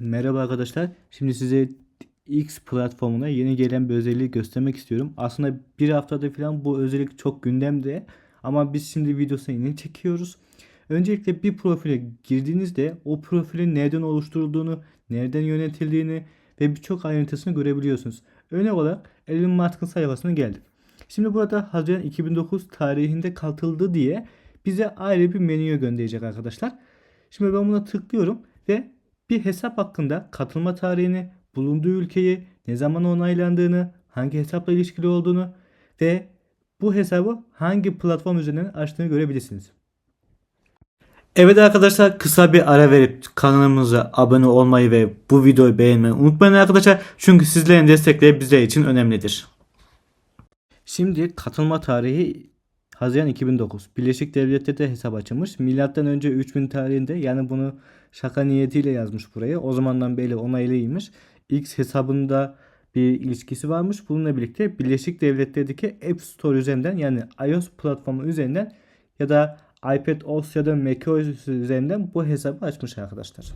Merhaba arkadaşlar. Şimdi size X platformuna yeni gelen bir özelliği göstermek istiyorum. Aslında bir haftada falan bu özellik çok gündemde. Ama biz şimdi videosunu yeni çekiyoruz. Öncelikle bir profile girdiğinizde o profilin nereden oluşturulduğunu, nereden yönetildiğini ve birçok ayrıntısını görebiliyorsunuz. Örnek olarak Elon Musk'ın sayfasına geldik. Şimdi burada Haziran 2009 tarihinde katıldı diye bize ayrı bir menüye gönderecek arkadaşlar. Şimdi ben buna tıklıyorum ve bir hesap hakkında katılma tarihini, bulunduğu ülkeyi, ne zaman onaylandığını, hangi hesapla ilişkili olduğunu ve bu hesabı hangi platform üzerinden açtığını görebilirsiniz. Evet arkadaşlar kısa bir ara verip kanalımıza abone olmayı ve bu videoyu beğenmeyi unutmayın arkadaşlar. Çünkü sizlerin destekleri bizler için önemlidir. Şimdi katılma tarihi Haziran 2009. Birleşik Devletler'de hesap açılmış. Milattan önce 3000 tarihinde yani bunu şaka niyetiyle yazmış buraya. O zamandan beri onaylıymış. X hesabında bir ilişkisi varmış. Bununla birlikte Birleşik Devletler'deki App Store üzerinden yani iOS platformu üzerinden ya da iPad OS ya da macOS üzerinden bu hesabı açmış arkadaşlar.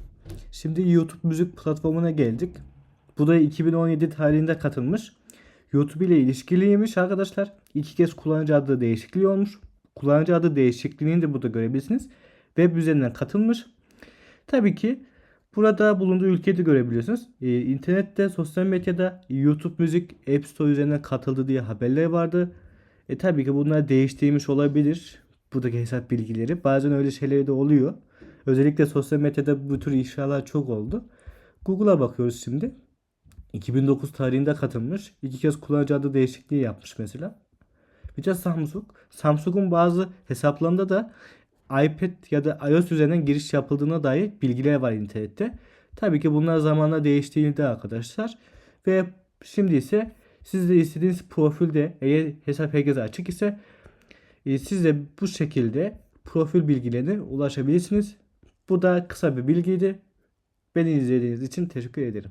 Şimdi YouTube müzik platformuna geldik. Bu da 2017 tarihinde katılmış. YouTube ile ilişkiliymiş arkadaşlar. İki kez kullanıcı adı değişikliği olmuş. Kullanıcı adı değişikliğini de burada görebilirsiniz. Web üzerinden katılmış. Tabii ki burada bulunduğu ülkeyi de görebiliyorsunuz. Ee, internette, sosyal medyada YouTube müzik App Store üzerinden katıldı diye haberler vardı. E tabii ki bunlar değiştirmiş olabilir. Buradaki hesap bilgileri. Bazen öyle şeyler de oluyor. Özellikle sosyal medyada bu tür ifşalar çok oldu. Google'a bakıyoruz şimdi. 2009 tarihinde katılmış. İki kez kullanıcı adı değişikliği yapmış mesela. Bir de Samsung. Samsung'un bazı hesaplarında da iPad ya da iOS üzerinden giriş yapıldığına dair bilgiler var internette. Tabii ki bunlar zamanla değiştiğinde arkadaşlar. Ve şimdi ise siz de istediğiniz profilde eğer hesap herkese açık ise e, siz de bu şekilde profil bilgilerine ulaşabilirsiniz. Bu da kısa bir bilgiydi. Beni izlediğiniz için teşekkür ederim.